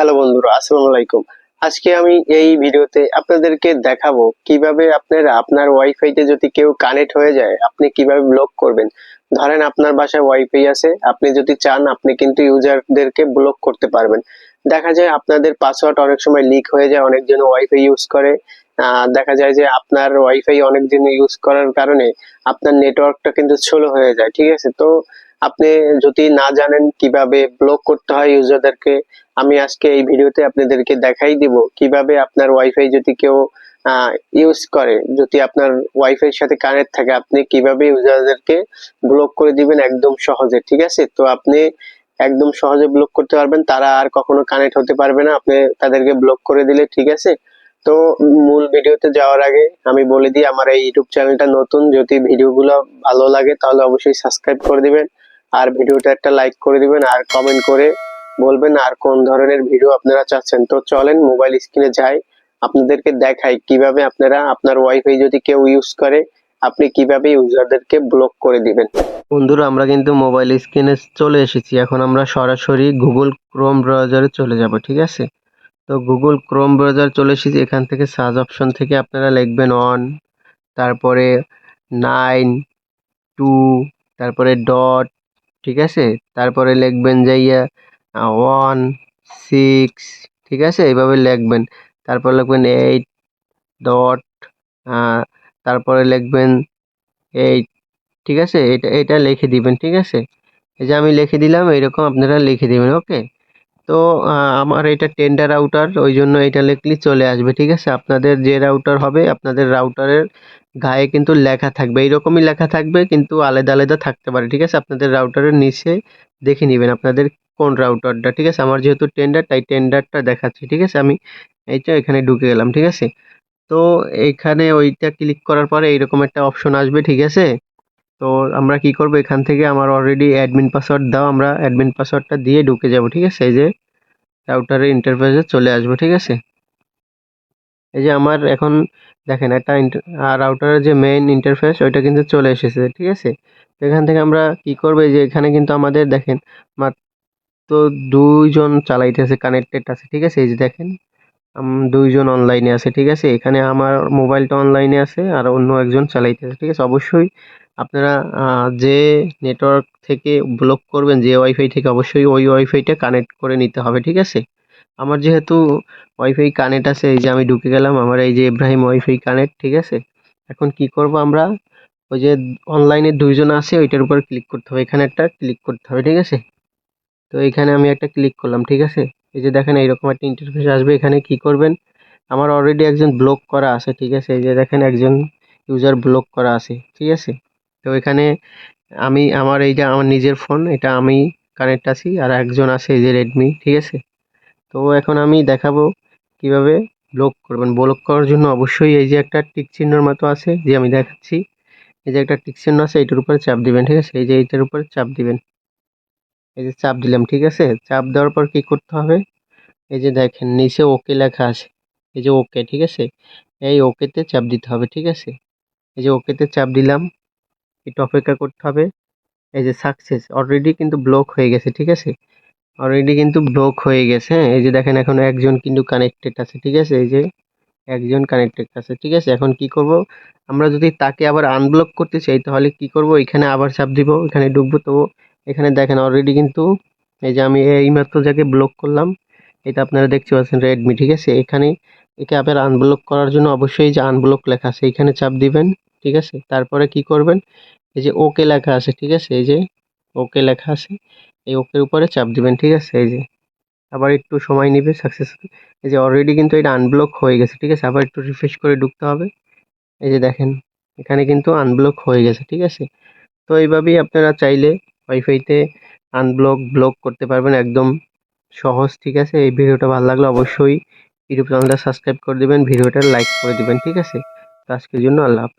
Hello বন্ধুরা, আসসালামু আলাইকুম। আজকে আমি এই ভিডিওতে আপনাদেরকে দেখাবো কীভাবে আপনারা আপনার ওয়াইফাইতে যদি কেউ কানেক্ট হয়ে যায়, আপনি কীভাবে ব্লক করবেন। ধরেন আপনার বাসায় ওয়াইফাই আছে, আপনি যদি চান, আপনি কিন্তু ইউজারদেরকে ব্লক করতে পারবেন। দেখা যায় আপনাদের পাসওয়ার্ড অনেক সময় লিক হয়ে যায়, অনেকজন ওয়াইফাই ইউজ করে। দেখা যায় যে আপনার ওয়াইফাই অনেকদিন ইউজ করার কারণে আপনার নেটওয়ার্কটা কিন্তু স্লো হয়ে যায়, ঠিক আছে? তো আপনি যদি না জানেন কীভাবে ব্লক করতে হয় ইউজারদেরকে আমি আজকে এই ভিডিওতে আপনাদেরকে দেখাই দিব কীভাবে আপনার ওয়াইফাই যদি কেউ ইউজ করে, যদি আপনার ওয়াইফাই সাথে কানেক্ট থাকে, আপনি কীভাবে ইউজারদেরকে ব্লক করে দিবেন? একদম সহজে, ঠিক আছে? তো আপনি একদম সহজে ব্লক করতে পারবেন। তারা আর কখনো কানেক্ট হতে পারবে না। আপনি তাদেরকে ব্লক করে দিলে, ঠিক আছে? তো মূল ভিডিওতে যাওয়ার আগে আমি বলে দিই, আমার এই ইউটিউব চ্যানেলটা নতুন। যদি ভিডিওগুলো ভালো লাগে, তাহলে অবশ্যই সাবস্ক্রাইব করে দিবেন। আর ভিডিওটা একটা লাইক করে দিবেন আর কমেন্ট করে বলবেন আর কোন ধরনের ভিডিও আপনারা চাচ্ছেন। তো চলেন মোবাইল স্ক্রিনে যাই। আপনাদেরকে দেখাই কীভাবে আপনারা, আপনার ওয়াইফাই যদি কেউ ইউজ করে আপনি কীভাবে ইউজারদেরকে ব্লক করে দিবেন? বন্ধুরা, আমরা কিন্তু মোবাইল স্ক্রিনে চলে এসেছি। এখন আমরা সরাসরি গুগল ক্রোম ব্রাউজারে চলে যাব, ঠিক আছে? তো গুগল ক্রোম ব্রাউজার চলে এসেছি। এখান থেকে সার্চ অপশন থেকে আপনারা লিখবেন অন তারপরে নাইন টু তারপরে ডট ঠিক আছে? তারপরে লিখবেন যে যাইয়া ওয়ান সিক্স ঠিক আছে? এইভাবে লিখবেন। তারপর লিখবেন এইট ডট তারপরে লিখবেন এই, ঠিক আছে? এটা এটা লিখে দিবেন, ঠিক আছে? এই যে আমি লিখে দিলাম, এইরকম আপনারা লিখে দিবেন, ওকে? তো আমার এটা টেন্ডার রাউটার ওই জন্য এটা লিখলেই চলে আসবে, ঠিক আছে? আপনাদের যে রাউটার হবে, আপনাদের রাউটারের গায়ে কিন্তু লেখা থাকবে, এইরকমই লেখা থাকবে, কিন্তু আলাদা আলাদা থাকতে পারে, ঠিক আছে? আপনাদের রাউটারের নিচে দেখে নেবেন, আপনাদের কোন রাউটারটা ঠিক আছে? আমার যেহেতু টেন্ডার তাই টেন্ডারটা দেখাচ্ছি, ঠিক আছে? আমি এইটা এখানে ঢুকে গেলাম, ঠিক আছে? তো এইখানে ওইটা ক্লিক করার পরে এইরকম একটা অপশন আসবে, ঠিক আছে? তো আমরা কি করব? এখান থেকে আমার অলরেডি অ্যাডমিন পাসওয়ার্ড দাও, আমরা অ্যাডমিন পাসওয়ার্ডটা দিয়ে ঢুকে যাব, ঠিক আছে? এই যে রাউটারের ইন্টারফেসে চলে আসব, ঠিক আছে? এই যে আমার এখন দেখেন একটা আর রাউটারের যে মেইন ইন্টারফেস ওইটা কিন্তু চলে এসেছে, ঠিক আছে? তো এখান থেকে আমরা কি করব? যে এখানে কিন্তু আমাদের দেখেন মাত্র দুইজন চালাইতেছে কানেক্টেড আছে, ঠিক আছে? এই যে দেখেন। দুইজন অনলাইনে আছে, ঠিক আছে? এখানে আমার মোবাইলটা অনলাইনে আছে আর অন্য একজন চালাইতেছে ঠিক আছে? অবশ্যই আপনারা যে নেটওয়ার্ক থেকে ব্লক করবেন, যে ওয়াইফাই থেকে, অবশ্যই ওই ওয়াইফাইটা কানেক্ট করে নিতে হবে, ঠিক আছে? আমার যেহেতু ওয়াইফাই কানেক্ট আছে, এই যে আমি ঢুকে গেলাম, আমার এই যে ইব্রাহিম ওয়াইফাই কানেক্ট ঠিক আছে? এখন কি করব আমরা? ওই যে অনলাইনে দুইজন আছে, ওইটার উপর ক্লিক করতে হবে, এখানে একটা ক্লিক করতে হবে, ঠিক আছে? তো এখানে আমি একটা ক্লিক করলাম, ঠিক আছে? এই যে দেখেন এইরকম একটা ইন্টারফেস আসবে, এখানে কি করবেন? আমার অলরেডি একজন ব্লক করা আছে, ঠিক আছে? এই যে দেখেন একজন ইউজার ব্লক করা আছে, ঠিক আছে? তো এখানে আমি, আমার এই যে আমার নিজের ফোন এটা আমি কানেক্ট আছি আর একজন আছে এই যে রেডমি ঠিক আছে? তো এখন আমি দেখাবো কীভাবে ব্লক করবেন। ব্লক করার জন্য অবশ্যই এই যে একটা টিক চিহ্নর মতো আছে, যে আমি দেখাচ্ছি। এই যে একটা টিক চিহ্ন আছে, এটার উপরে চাপ দিবেন, ঠিক আছে? এই যে এইটার উপরে চাপ দিবেন। এই যে চাপ দিলাম, ঠিক আছে? চাপ দেওয়ার পর কি করতে হবে? এই যে দেখেন, নিচে ওকে লেখা আছে। এই যে ওকে ঠিক আছে? এই ওকেতে চাপ দিতে হবে, ঠিক আছে? এই যে ওকেতে চাপ দিলাম, একটু অপেক্ষা করতে হবে। এই যে সাকসেস অলরেডি কিন্তু ব্লক হয়ে গেছে, ঠিক আছে? অলরেডি কিন্তু ব্লক হয়ে গেছে হ্যাঁ? এই যে দেখেন, এখন একজন কিন্তু কানেক্টেড আছে, ঠিক আছে? এই যে একজন কানেক্টেড আছে, ঠিক আছে? এখন কি করব? আমরা যদি তাকে আবার আনব্লক করতে চাই, তাহলে কি করব? এখানে আবার চাপ দিব, এখানে ঢুকবো, তো এখানে দেখেন অলরেডি কিন্তু এই যে আমি এইমাত্র যাকে ব্লক করলাম, এটা আপনারা দেখতে পাচ্ছেন রেডমি ঠিক আছে? এখানে একে আবার আনব্লক করার জন্য অবশ্যই যে আনব্লক লেখা আছে এইখানে চাপ দিবেন, ঠিক আছে? তারপরে কি করবেন? এই যে ওকে লেখা আছে, ঠিক আছে? এই যে ওকে লেখা আছে, এই ওকের উপরে চাপ দিবেন, ঠিক আছে? এই যে আবার একটু সময় নেবে সাকসেস এই যে অলরেডি কিন্তু এটা আনব্লক হয়ে গেছে, ঠিক আছে? আবার একটু রিফ্রেশ করে ঢুকতে হবে। এই যে দেখেন, এখানে কিন্তু আনব্লক হয়ে গেছে, ঠিক আছে? তো এইভাবেই আপনারা চাইলে ওয়াইফাইতে আনব্লক ব্লক করতে পারবেন একদম সহজ, ঠিক আছে? এই ভিডিওটা ভালো লাগলে অবশ্যই ইউটিউব চ্যানেলটা সাবস্ক্রাইব করে দেবেন, ভিডিওটা লাইক করে দেবেন, ঠিক আছে? তো আজকের জন্য আল্লাহ হাফেজ।